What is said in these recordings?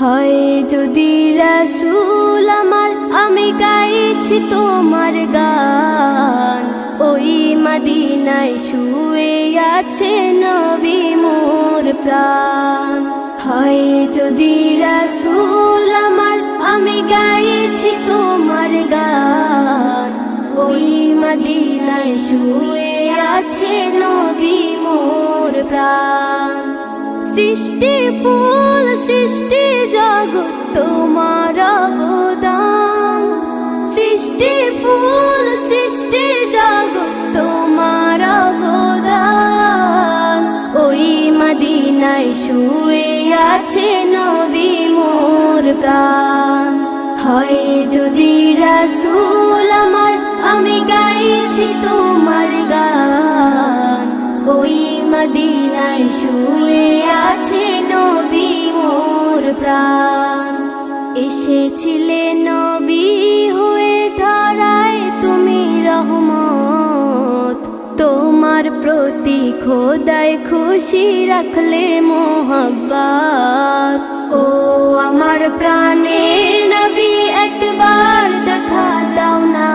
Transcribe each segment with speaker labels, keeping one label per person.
Speaker 1: হয় যদি রাসূল আমার, আমি গাইছি তোমার গান। ওই মদিনায় শুয়ে আছে নবী মোর প্রাণ। হয় যদি রাসূল আমার, আমি গাইছি তোমার গান। ওই মদিনায় শুয়ে আছে নবী মোর প্রাণ। সৃষ্টি ফুল, সৃষ্টি তোমার অবদান। সৃষ্টি ফুল, সৃষ্টি জগৎ, তোমার অবদান। ওই মদিনায় শুয়ে আছে নবী মোর প্রাণ। হয় যদি রাসূল আমার, আমি গাইছি তোমার গান। ওই মদিনায় শুয়ে আছে নবী এসেছিলে নবী হয়ে ধরায় তুমি রহমত। তোমার প্রতি খোদায় খুশি রাখলে মোহব্বত। ও আমার প্রাণের নবী, একবার দেখা দাও না।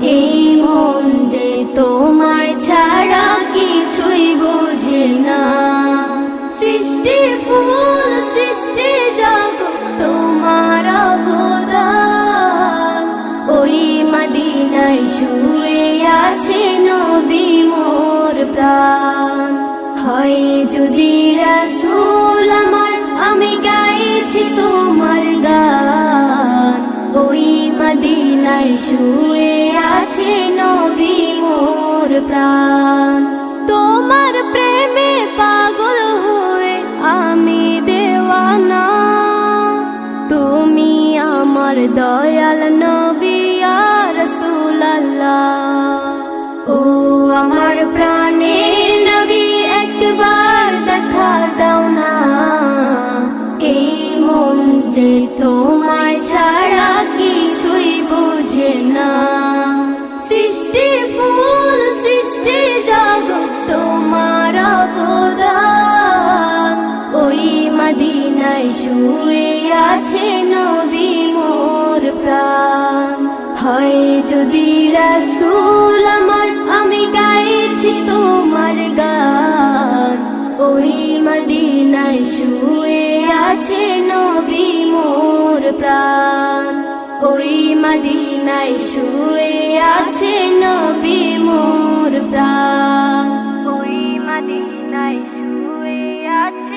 Speaker 1: এই মন যে তোমায় ছাড়া কিছুই বোঝে না। সৃষ্টি ফুল, সৃষ্টি জগৎ মদিনায় শুয়ে আছে নবী মোর প্রাণ। হয় যদি রাসূল আমার, আমি গাইছি তোমার গান। ওই মদিনায় শুয়ে আছে নবী মোর প্রাণ। তোমার প্রেমে পাগল হয়ে আমি দেওয়ানা। তুমি আমার দয়াল নবী আর ও আমার প্রাণের নবী একবার দেখা দাও না। এই মন যে তোমায় ছাড়া কিছুই বোঝে না। সৃষ্টি ফুল, সৃষ্টি জগৎ তোমার অবদান। ওই মদিনায় শুয়ে আছে নবী মোর প্রাণ। হয় যদি রাসুল আমার, আমি গাইছি তোমার গান। ওই মদিনায় শুয়ে আছে নবী মোর প্রাণ। ওই মদিনায় শুয়ে আছে নবী মোর প্রাণ। ওই মদিনায় শুয়ে আছে